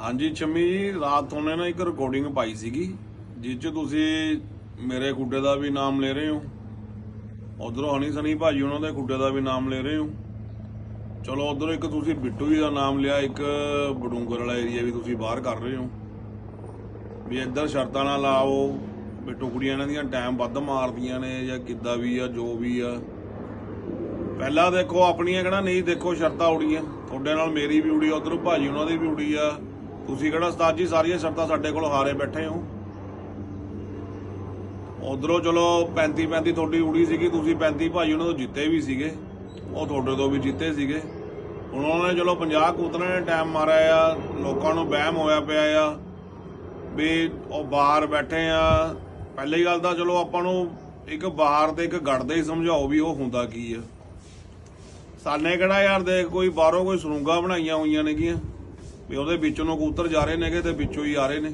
ਹਾਂਜੀ ਛਮੀ ਜੀ, ਰਾਤ ਉਹਨੇ ਨਾ ਇੱਕ ਰਿਕਾਰਡਿੰਗ ਪਾਈ ਸੀਗੀ, ਜਿਸ 'ਚ ਤੁਸੀਂ ਮੇਰੇ ਗੁੱਡੇ ਦਾ ਵੀ ਨਾਮ ਲੈ ਰਹੇ ਹੋ। ਉਧਰੋਂ ਹਣੀ ਸਣੀ ਭਾਜੀ ਉਹਨਾਂ ਦੇ ਗੁੱਡੇ ਦਾ ਵੀ ਨਾਮ ਲੈ ਰਹੇ ਹੋ। ਚਲੋ, ਉਧਰੋਂ ਇੱਕ ਤੁਸੀਂ ਬਿੱਟੂ ਜੀ ਦਾ ਨਾਮ ਲਿਆ, ਇੱਕ ਬਡੂੰਗਰ ਵਾਲਾ ਏਰੀਆ ਵੀ ਤੁਸੀਂ ਬਾਹਰ ਕਰ ਰਹੇ ਹੋ। ਵੀ ਇੱਧਰ ਸ਼ਰਤਾਂ ਨਾਲ ਲਾਓ ਵੀ ਟੁਕੜੀਆਂ ਇਹਨਾਂ ਦੀਆਂ ਟਾਈਮ ਵੱਧ ਮਾਰਦੀਆਂ ਨੇ, ਜਾਂ ਕਿੱਦਾਂ ਵੀ ਆ, ਜੋ ਵੀ ਆ। ਪਹਿਲਾਂ ਦੇਖੋ, ਆਪਣੀਆਂ ਕਿਹੜਾ ਨਹੀਂ ਦੇਖੋ ਸ਼ਰਤਾਂ ਉੜੀਆਂ ਤੁਹਾਡੇ ਨਾਲ ਮੇਰੀ ਵੀ ਉੜੀ, ਉਧਰੋਂ ਭਾਜੀ ਉਹਨਾਂ ਦੀ ਵੀ ਉੜੀ ਆ। ਤੁਸੀਂ ਕਿਹੜਾ ਉਸਤਾਦ ਜੀ, ਸਾਰੀਆਂ ਸ਼ਰਤਾਂ ਸਾਡੇ ਕੋਲ ਹਾਰੇ ਬੈਠੇ ਹੋ। ਉਧਰੋਂ ਚਲੋ 35 35 ਤੁਹਾਡੀ ਉੜੀ ਸੀਗੀ, ਤੁਸੀਂ 35 ਭਾਜੀ ਉਹਨਾਂ ਤੋਂ ਜਿੱਤੇ ਵੀ ਸੀਗੇ, ਉਹ ਤੁਹਾਡੇ ਤੋਂ ਵੀ ਜਿੱਤੇ ਸੀਗੇ। ਹੁਣ ਉਹਨਾਂ ਨੇ ਚਲੋ 50 ਕੂਤਰਾਂ ਨੇ ਟਾਈਮ ਮਾਰਿਆ ਆ, ਲੋਕਾਂ ਨੂੰ ਵਹਿਮ ਹੋਇਆ ਪਿਆ ਆ, ਵੀ ਉਹ ਬਾਹਰ ਬੈਠੇ ਆ। ਪਹਿਲੀ ਗੱਲ ਤਾਂ ਚਲੋ ਆਪਾਂ ਨੂੰ ਇੱਕ ਬਾਹਰ ਤੇ ਇੱਕ ਗੜਦੇ ਹੀ ਸਮਝਾਓ ਵੀ ਉਹ ਹੁੰਦਾ ਕੀ ਆ। ਸਾਨੇ ਕਿਹੜਾ ਯਾਰ ਦੇਖ, ਕੋਈ ਬਾਹਰੋਂ ਕੋਈ ਸਰੂੰਗਾ ਬਣਾਈਆਂ ਹੋਈਆਂ ਨੇਗੀਆਂ। ਵੀ ਉਹਦੇ ਵਿੱਚੋਂ ਨੂੰ ਕਬੂਤਰ ਜਾ ਰਹੇ ਨੇਗੇ ਤੇ ਵਿੱਚੋਂ ਹੀ ਆ ਰਹੇ ਨੇ।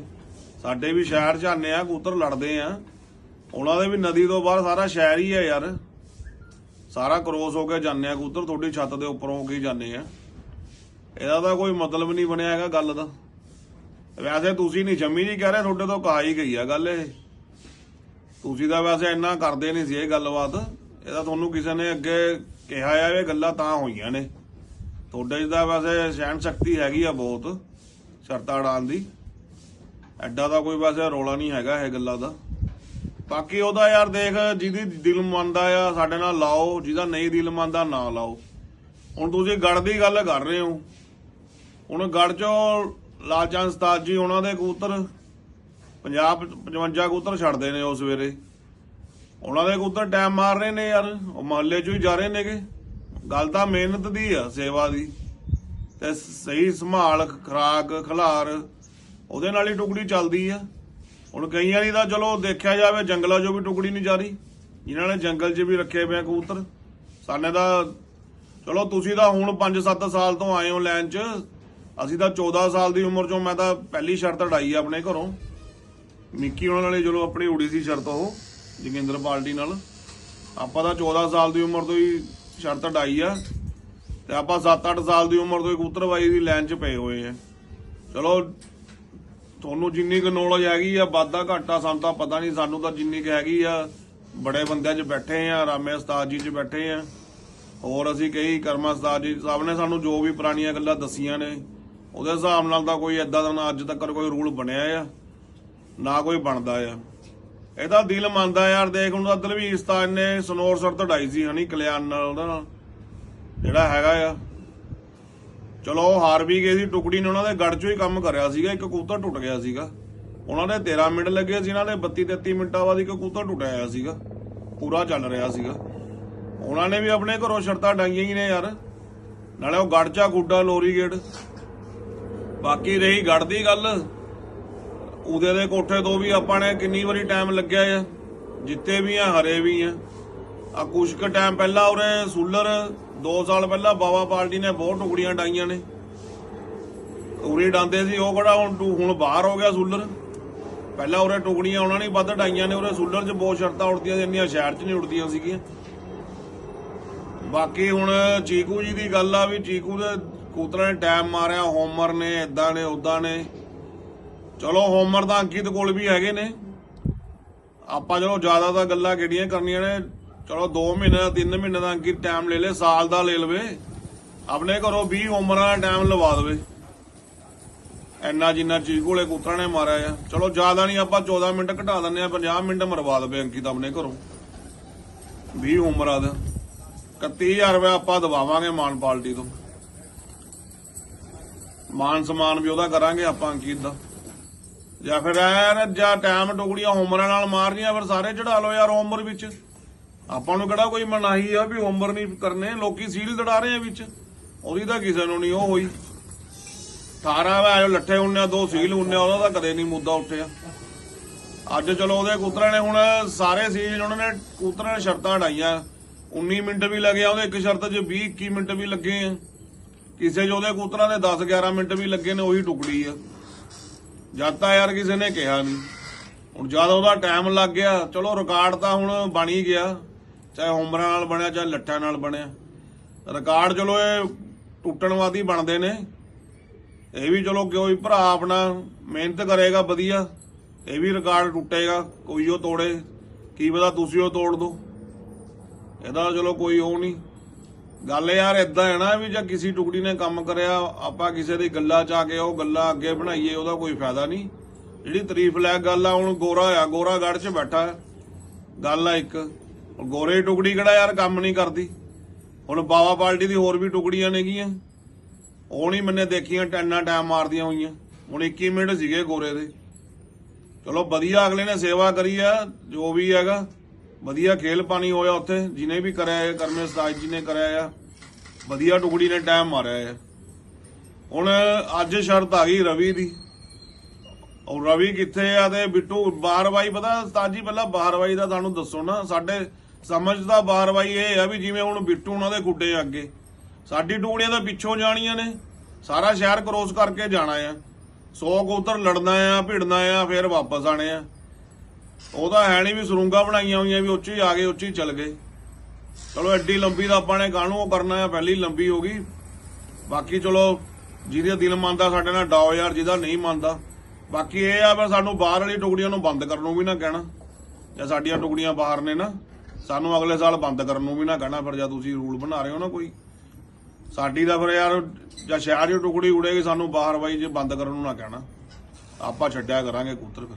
ਸਾਡੇ ਵੀ ਸ਼ਹਿਰ ਚ ਆਨੇ ਆ, ਕਬੂਤਰ ਲੜਦੇ ਆ। ਉਹਨਾਂ ਦੇ ਵੀ ਨਦੀ ਤੋਂ ਬਾਹਰ ਸਾਰਾ ਸ਼ਹਿਰ ਹੀ ਆ ਯਾਰ। ਸਾਰਾ ਕਰੋਸ ਹੋ ਕੇ ਜਾਂਦੇ ਆ ਕਬੂਤਰ, ਤੁਹਾਡੀ ਛੱਤ ਦੇ ਉੱਪਰ ਹੋ ਕੇ ਹੀ ਜਾਂਦੇ ਆ। ਇਹਦਾ ਤਾਂ ਕੋਈ ਮਤਲਬ ਨਹੀਂ ਬਣਿਆ ਹੈਗਾ ਗੱਲ ਦਾ। ਵੈਸੇ ਤੁਸੀਂ ਨਹੀਂ, ਜੰਮੀ ਨਹੀਂ ਕਹਿ ਰਹੇ, ਤੁਹਾਡੇ ਤੋਂ ਕਹਾ ਹੀ ਗਈ ਆ ਗੱਲ ਇਹ। ਤੁਸੀਂ ਤਾਂ ਵੈਸੇ ਇੰਨਾ ਕਰਦੇ ਨਹੀਂ ਸੀ ਇਹ ਗੱਲਬਾਤ। ਇਹਦਾ ਤੁਹਾਨੂੰ ਕਿਸੇ ਨੇ ਅੱਗੇ ਕਿਹਾ ਆ, ਇਹ ਗੱਲਾਂ ਤਾਂ ਹੋਈਆਂ ਨੇ। ਤੁਹਾਡੇ 'ਚ ਤਾਂ ਵੈਸੇ ਸਹਿਣ ਸ਼ਕਤੀ ਹੈਗੀ ਆ ਬਹੁਤ, ਸ਼ਰਤਾਂ ਅੜਾਉਣ ਦੀ। ਐਡਾ ਦਾ ਕੋਈ ਵੈਸੇ ਰੋਲਾ ਨਹੀਂ ਹੈਗਾ ਇਹ ਗੱਲਾਂ ਦਾ। ਬਾਕੀ ਉਹਦਾ ਯਾਰ ਦੇਖ, ਜਿਹਦੀ ਦਿਲ ਮੰਨਦਾ ਆ, ਸਾਡੇ ਨਾਲ ਲਾਓ, ਜਿਹਦਾ ਨਹੀਂ ਦਿਲ ਮੰਨਦਾ ਨਾ ਲਾਓ। ਹੁਣ ਤੁਸੀਂ ਗੜ ਦੀ ਗੱਲ ਕਰ ਰਹੇ ਹੋ। ਹੁਣ ਗੜ ਚੋਂ ਲਾਲਚੰਦ ਸਤਾਜ ਜੀ, ਉਹਨਾਂ ਦੇ ਕਬੂਤਰ 50 55 ਕਬੂਤਰ ਛੱਡਦੇ ਨੇ ਉਸ ਸਵੇਰੇ। ਉਹਨਾਂ ਦੇ ਕਬੂਤਰ ਟਾਈਮ ਮਾਰ ਰਹੇ ਨੇ ਯਾਰ, ਉਹ ਮਹੱਲੇ ਚੋਂ ਹੀ ਜਾ ਰਹੇ ਨੇਗੇ। ਗੱਲ ਤਾਂ ਮਿਹਨਤ ਦੀ ਆ, ਸੇਵਾ ਦੀ। ਤੇ ਸਹੀ ਸੰਭਾਲ, ਖਰਾਕ, ਖਲਾਰ, ਉਹਦੇ ਨਾਲ ਹੀ ਟੁਕੜੀ ਚੱਲਦੀ ਆ। ਹੁਣ ਕਈਆਂ ਦੀ ਤਾਂ ਚਲੋ ਦੇਖਿਆ ਜਾਵੇ, ਜੰਗਲਾਂ 'ਚੋਂ ਵੀ ਟੁਕੜੀ ਨਹੀਂ ਜਾ ਰਹੀ। ਜਿਨ੍ਹਾਂ ਨੇ ਜੰਗਲ 'ਚ ਵੀ ਰੱਖੇ ਪਏ ਕਬੂਤਰ। ਸਾਨੇ ਦਾ ਚਲੋ ਤੁਸੀਂ ਤਾਂ ਹੁਣ 5-7 ਸਾਲ ਤੋਂ ਆਏ ਹੋ ਲੈਣ 'ਚ। ਅਸੀਂ ਤਾਂ 14 ਸਾਲ ਦੀ ਉਮਰ 'ਚੋਂ ਮੈਂ ਤਾਂ ਪਹਿਲੀ ਸ਼ਰਤ ਅੜਾਈ ਆ ਆਪਣੇ ਘਰੋਂ। ਮਿੱਕੀ ਉਹਨਾਂ ਨਾਲੇ ਚਲੋ ਆਪਣੀ ਉੜੀ ਸੀ ਸ਼ਰਤ ਉਹ, ਜੋਗਿੰਦਰ ਪਾਲਟੀ ਨਾਲ। ਆਪਾਂ ਤਾਂ 14 ਸਾਲ ਦੀ ਉਮਰ ਤੋਂ ਹੀ ਸ਼ਰਤ ਅੜਾਈ ਆ ਤੇ ਆਪਾਂ 7-8 ਸਾਲ ਦੀ ਉਮਰ ਤੋਂ ਹੀ ਕਬੂਤਰਬਾਈ ਦੀ ਲਾਈਨ 'ਚ ਪਏ ਹੋਏ ਆ। ਚਲੋ, ਤੁਹਾਨੂੰ ਜਿੰਨੀ ਕੁ ਨੌਲੇਜ ਹੈਗੀ ਆ, ਵਾਧਾ ਘਾਟਾ ਸਾਨੂੰ ਤਾਂ ਪਤਾ ਨਹੀਂ, ਸਾਨੂੰ ਤਾਂ ਜਿੰਨੀ ਕੁ ਹੈਗੀ ਆ, ਬੜੇ ਬੰਦਿਆਂ 'ਚ ਬੈਠੇ ਆ, ਰਾਮੇ ਉਸਤਾਦ ਜੀ 'ਚ ਬੈਠੇ ਆ। ਹੋਰ ਅਸੀਂ ਕਈ ਕਰਮਾ ਉਸਤਾਦ ਜੀ ਸਾਹਿਬ ਨੇ ਸਾਨੂੰ ਜੋ ਵੀ ਪੁਰਾਣੀਆਂ ਗੱਲਾਂ ਦੱਸੀਆਂ ਨੇ, ਉਹਦੇ ਹਿਸਾਬ ਨਾਲ ਤਾਂ ਕੋਈ ਐਦਾਂ ਦਾ ਨਾ ਅੱਜ ਤੱਕ ਕੋਈ ਰੂਲ ਬਣਿਆ ਆ, ਨਾ ਕੋਈ ਬਣਦਾ ਆ। ਇਹਦਾ ਦਿਲ ਮੰਨਦਾ ਯਾਰ, ਦੇਖ ਹੁਣ ਤਾਂ ਦਲਵੀਰ ਉਸਤਾਦ ਨੇ ਸਨੋਰ ਸਰ ਤੜਾਈ ਸੀ, ਹਨੀ ਕਲਿਆਣ ਨਾਲ ਉਹਦਾ ਨਾਲ ਜਿਹੜਾ ਹੈਗਾ ਆ। ਚਲੋ, ਉਹ ਹਾਰ ਵੀ ਗਏ ਸੀ, ਟੁਕੜੀ ਨੇ ਉਹਨਾਂ ਦੇ ਗੜ ਚੋਂ ਹੀ ਕੰਮ ਕਰਿਆ ਸੀਗਾ, ਇੱਕ ਕਬੂਤਰ ਟੁੱਟ ਗਿਆ ਸੀਗਾ। ਉਹਨਾਂ ਦੇ 13 ਮਿੰਟ ਲੱਗੇ ਸੀ, ਇਹਨਾਂ ਨੇ 32 33 ਮਿੰਟਾਂ ਬਾਅਦ ਇੱਕ ਕਬੂਤਰ ਟੁੱਟਿਆ ਆਇਆ ਸੀਗਾ। ਪੂਰਾ ਚੱਲ ਰਿਹਾ ਸੀਗਾ। ਉਹਨਾਂ ਨੇ ਵੀ ਆਪਣੇ ਘਰੋਂ ਸ਼ਰਤਾਂ ਡਾਈਆਂ ਹੀ ਨੇ ਯਾਰ। ਨਾਲੇ ਉਹ ਗੜ ਚਾ ਗੁੱਡਾ, ਲੋਰੀ ਗੇਟ ਬਾਕੀ ਰਹੀ ਗੜ ਦੀ ਗੱਲ। ਉਹਦੇ ਦੇ ਕੋਠੇ ਤੋਂ ਵੀ ਆਪਾਂ ਨੇ ਕਿੰਨੀ ਵਾਰੀ ਟਾਈਮ ਲੱਗਿਆ ਆ? ਜਿੱਤੇ ਵੀ ਆ, ਹਰੇ ਵੀ ਆ। ਆ ਕੁਛ ਕੁ ਟਾਈਮ ਪਹਿਲਾਂ ਉਰੇ ਸੂਲਰ 2 ਸਾਲ ਪਹਿਲਾਂ ਬਾਬਾ ਪਾਰਟੀ ਨੇ ਬਹੁਤ ਟੁਕੜੀਆਂ ਡਾਈਆਂ ਨੇ। ਉਰੇ ਡਾਂਦੇ ਸੀ, ਉਹ ਕਿਹੜਾ ਹੁਣ ਟੂ- ਹੁਣ ਬਾਹਰ ਹੋ ਗਿਆ ਸੂਲਰ? ਪਹਿਲਾਂ ਉਰੇ ਟੁਕੜੀਆਂ ਉਹਨਾਂ ਨੇ ਵੱਧ ਡਾਈਆਂ ਨੇ, ਉਰੇ ਸੂਲਰ 'ਚ ਬਹੁਤ ਸ਼ਰਤਾਂ ਉੜਦੀਆਂ ਇੰਨੀਆਂ ਸ਼ਹਿਰ 'ਚ ਨਹੀਂ ਉੜਦੀਆਂ ਸੀਗੀਆਂ। ਬਾਕੀ ਹੁਣ ਚੀਕੂ ਜੀ ਦੀ ਗੱਲ ਆ ਵੀ ਚੀਕੂ ਦੇ ਕੂਤਰਾਂ ਨੇ ਟਾਈਮ ਮਾਰਿਆ ਹੋਮਰ ਨੇ ਇਦਾਂ ਨੇ ਉਦਾਂ ਨੇ। ਚਲੋ ਹੋਮਰ ਤਾਂ ਅੰਕਿਤ ਕੋਲ ਵੀ ਹੈਗੇ ਨੇ। ਆਪਾਂ ਚਲੋ ਜ਼ਿਆਦਾ ਤਾਂ ਗੱਲਾਂ ਕਿਹੜੀਆਂ ਕਰਨੀਆਂ ਨੇ। ਚਲੋ 2 ਮਹੀਨੇ ਦਾ 3 ਮਹੀਨੇ ਦਾ ਅੰਕਿਤ ਟਾਈਮ ਲੈ ਲੇ, ਸਾਲ ਦਾ ਲੈ ਲਵੇ। ਆਪਣੇ ਘਰੋਂ 20 ਉਮਰਾਂ ਦਾ ਟਾਈਮ ਲਵਾ ਦੇਵੇ। ਇੰਨਾ ਜਿੰਨਾ ਚੀਜ਼ ਵਾਲੇ ਕੂਤਰਾਂ ਨੇ ਮਾਰਿਆ ਆ। ਚਲੋ ਜ਼ਿਆਦਾ ਨਹੀਂ, ਆਪਾਂ 14 ਮਿੰਟ ਘਟਾ ਦਿੰਨੇ ਆ 50 ਮਿੰਟ ਮਰਵਾ ਦੇਵੇ ਅੰਕਿਤ ਆਪਣੇ ਘਰੋਂ। 20 ਉਮਰਾਂ ਦਾ। 31000 ਰੁਪਏ ਆਪਾਂ ਦਵਾਵਾਂਗੇ ਮਾਨ ਪਾਲਟੀ ਤੋਂ। ਮਾਨ ਸਮਾਨ ਵੀ ਉਹਦਾ ਕਰਾਂਗੇ ਆਪਾਂ ਅੰਕਿਤ ਦਾ। ਜਾਂ ਫਿਰ ਐਨ ਜਾਂ ਟਾਈਮ ਟੁਕੜੀਆਂ ਹੋਮਰਾਂ ਨਾਲ ਮਾਰਨੀਆਂ, ਫਿਰ ਸਾਰੇ ਚੜਾ ਲਓ ਯਾਰ ਹੋਮਰ ਵਿੱਚ। ਆਪਾਂ ਨੂੰ ਕਿਹੜਾ ਕੋਈ ਮਨਾਹੀ ਆ ਵੀ ਹੋਮਰ ਨਹੀਂ ਕਰਨੇ, ਲੋਕੀ ਸੀਲ ਦੜਾ ਰਹੇ ਆ ਵਿੱਚ। ਉਹਦੀ ਤਾਂ ਕਿਸੇ ਨੂੰ ਨਹੀਂ ਉਹ ਹੋਈ। 18 ਵਾ ਲੱਠੇ ਹੁੰਨੇ ਦੋ ਸੀਲ ਹੁੰਨੇ ਉਹਦਾ ਤਾਂ ਕਦੇ ਨਹੀਂ ਮੁੱਦਾ ਉੱਠਿਆ। ਅੱਜ ਚਲੋ ਉਹਦੇ ਕੂਤਰਾਂ ਨੇ ਹੁਣ ਸਾਰੇ ਸੀਲ ਉਹਨਾਂ ਨੇ ਕੂਤਰਾਂ ਨੇ ਸ਼ਰਤਾਂ ਢਾਈਆਂ 19 ਮਿੰਟ ਵੀ ਲੱਗੇ ਆ, ਉਹਦੇ ਇੱਕ ਸ਼ਰਤ 'ਚ 20 21 ਮਿੰਟ ਵੀ ਲੱਗੇ ਆ। ਕਿਸੇ 'ਚ ਉਹਦੇ ਕੂਤਰਾਂ ਦੇ 10 11 ਮਿੰਟ ਵੀ ਲੱਗੇ ਨੇ, ਉਹੀ ਟੁਕੜੀ ਆ। ਜਦ ਤਾਂ ਯਾਰ ਕਿਸੇ ਨੇ ਕਿਹਾ ਨਹੀਂ ਹੁਣ ਜਦ ਉਹਦਾ ਟਾਈਮ ਲੱਗ ਗਿਆ, ਚਲੋ ਰਿਕਾਰਡ ਤਾਂ ਹੁਣ ਬਣ ਹੀ ਗਿਆ। ਚਾਹੇ ਉਮਰਾਂ ਨਾਲ ਬਣਿਆ, ਚਾਹੇ ਲੱਠਾਂ ਨਾਲ ਬਣਿਆ। ਰਿਕਾਰਡ ਚਲੋ ਇਹ ਟੁੱਟਣ ਵਾਦੀ ਬਣਦੇ ਨੇ। ਇਹ ਵੀ ਚਲੋ ਕੋਈ ਭਰਾ ਆਪਣਾ ਮਿਹਨਤ ਕਰੇਗਾ, ਵਧੀਆ। ਇਹ ਵੀ ਰਿਕਾਰਡ ਟੁੱਟੇਗਾ, ਕੋਈ ਉਹ ਤੋੜੇ। ਕੀ ਪਤਾ ਤੁਸੀਂ ਉਹ ਤੋੜ ਦੋ। ਇਹਦਾ ਚਲੋ ਕੋਈ ਉਹ ਨਹੀਂ ਗੱਲ ਯਾਰ ਇਦਾਂ ਹੈ ਨਾ ਵੀ ਜੇ ਕਿਸੇ ਟੁਕੜੀ ਨੇ ਕੰਮ ਕਰਿਆ, ਆਪਾਂ ਕਿਸੇ ਦੀ ਗੱਲਾਂ ਚ ਆ ਕੇ ਉਹ ਗੱਲਾਂ ਅੱਗੇ ਬਣਾਈਏ, ਉਹਦਾ ਕੋਈ ਫਾਇਦਾ ਨਹੀਂ। ਜਿਹੜੀ ਤਾਰੀਫ ਲੈ ਗੱਲ ਆ, ਹੁਣ ਗੋਰਾ ਆ ਗੋਰਾ ਗੜ 'ਚ ਬੈਠਾ। ਗੱਲ ਆ ਇੱਕ ਗੋਰੇ ਦੀ ਟੁਕੜੀ ਕਿਹੜਾ ਯਾਰ ਕੰਮ ਨਹੀਂ ਕਰਦੀ? ਹੁਣ ਬਾਵਾ ਪਾਰਟੀ ਦੀ ਹੋਰ ਵੀ ਟੁਕੜੀਆਂ ਨੇਗੀਆਂ। ਉਹ ਨਹੀਂ ਮੈਨੇ ਦੇਖੀਆਂ, ਟੈਨਾ ਟਾਈਮ ਮਾਰਦੀਆਂ ਹੋਈਆਂ। ਹੁਣ 21 ਮਿੰਟ ਸੀਗੇ ਗੋਰੇ ਦੇ। ਚਲੋ ਵਧੀਆ, ਅਗਲੇ ਨੇ ਸੇਵਾ ਕਰੀ ਆ, ਜੋ ਵੀ ਹੈਗਾ। ਵਧੀਆ ਖੇਲ ਪਾਣੀ ਹੋਇਆ ਉੱਥੇ ਜਿਹਨੇ ਵੀ ਕਰਿਆ ਹੈ ਕਰਮੇ ਸਤਾਜ ਜੀ ਨੇ ਕਰਿਆ ਆ। ਵਧੀਆ ਟੁਕੜੀ ਨੇ ਟਾਈਮ ਮਾਰਿਆ ਆ। ਹੁਣ ਅੱਜ ਸ਼ਰਤ ਆ ਗਈ ਰਵੀ ਦੀ। ਉਹ ਰਵੀ ਕਿੱਥੇ ਆ ਤੇ ਬਿੱਟੂ ਬਾਰਵਾਈ ਪਤਾ ਸਤਾਜ ਜੀ, ਪਹਿਲਾਂ ਬਾਰਵਾਈ ਦਾ ਤੁਹਾਨੂੰ ਦੱਸੋ ਨਾ, ਸਾਡੇ ਸਮਝ ਦਾ ਬਾਰਵਾਈ ਇਹ ਆ ਵੀ ਜਿਵੇਂ ਹੁਣ ਬਿੱਟੂ ਉਹਨਾਂ ਦੇ ਗੁੱਡੇ ਆ ਅੱਗੇ। ਸਾਡੀ ਟੁਕੜੀਆਂ ਤਾਂ ਪਿੱਛੋਂ ਜਾਣੀਆਂ ਨੇ, ਸਾਰਾ ਸ਼ਹਿਰ ਕਰੋਸ ਕਰਕੇ ਜਾਣਾ ਆ। 100 ਕਬੂਤਰ ਲੜਨਾ ਆ, ਭਿੜਨਾ ਆ, ਫਿਰ ਵਾਪਸ ਆਣੇ ਆ। ਉਹਦਾ ਹੈ ਨਹੀਂ ਵੀ ਸਰੂੰਗਾ ਬਣਾਈਆਂ ਹੋਈਆਂ ਵੀ ਉੱਚੀ ਆ ਗਏ, ਉੱਚੀ ਚੱਲ ਗਏ। ਚਲੋ ਐਡੀ ਲੰਬੀ ਦਾ ਆਪਾਂ ਨੇ ਕਾਹਨੂੰ ਉਹ ਕਰਨਾ ਆ, ਪਹਿਲੀ ਲੰਬੀ ਹੋ ਗਈ। ਬਾਕੀ ਚਲੋ, ਜਿਹਦੇ ਦਿਲ ਮੰਨਦਾ ਸਾਡੇ ਨਾਲ, ਡਾਓ ਯਾਰ, ਜਿਹਦਾ ਨਹੀਂ ਮੰਨਦਾ। ਬਾਕੀ ਇਹ ਆ ਵੀ ਸਾਨੂੰ ਬਾਹਰ ਵਾਲੀ ਟੁਕੜੀਆਂ ਨੂੰ ਬੰਦ ਕਰਨ ਨੂੰ ਵੀ ਨਾ ਕਹਿਣਾ। ਜਾਂ ਸਾਡੀਆਂ ਟੁਕੜੀਆਂ ਬਾਹਰ ਨੇ ਨਾ, ਸਾਨੂੰ ਅਗਲੇ ਸਾਲ ਬੰਦ ਕਰਨ ਨੂੰ ਵੀ ਨਾ ਕਹਿਣਾ, ਫਿਰ ਜਾਂ ਤੁਸੀਂ ਰੂਲ ਬਣਾ ਰਹੇ ਹੋ ਨਾ ਕੋਈ। ਸਾਡੀ ਦਾ ਫਿਰ ਯਾਰ, ਜਾਂ ਸ਼ਹਿਰ ਦੀ ਟੁਕੜੀ ਉੜੇਗੀ ਸਾਨੂੰ ਬਾਹਰ ਵਾਈ ਜੇ ਬੰਦ ਕਰਨ ਨੂੰ ਨਾ ਕਹਿਣਾ। ਆਪਾਂ ਛੱਡਿਆ ਕਰਾਂਗੇ ਕੂਤਰ ਫਿਰ।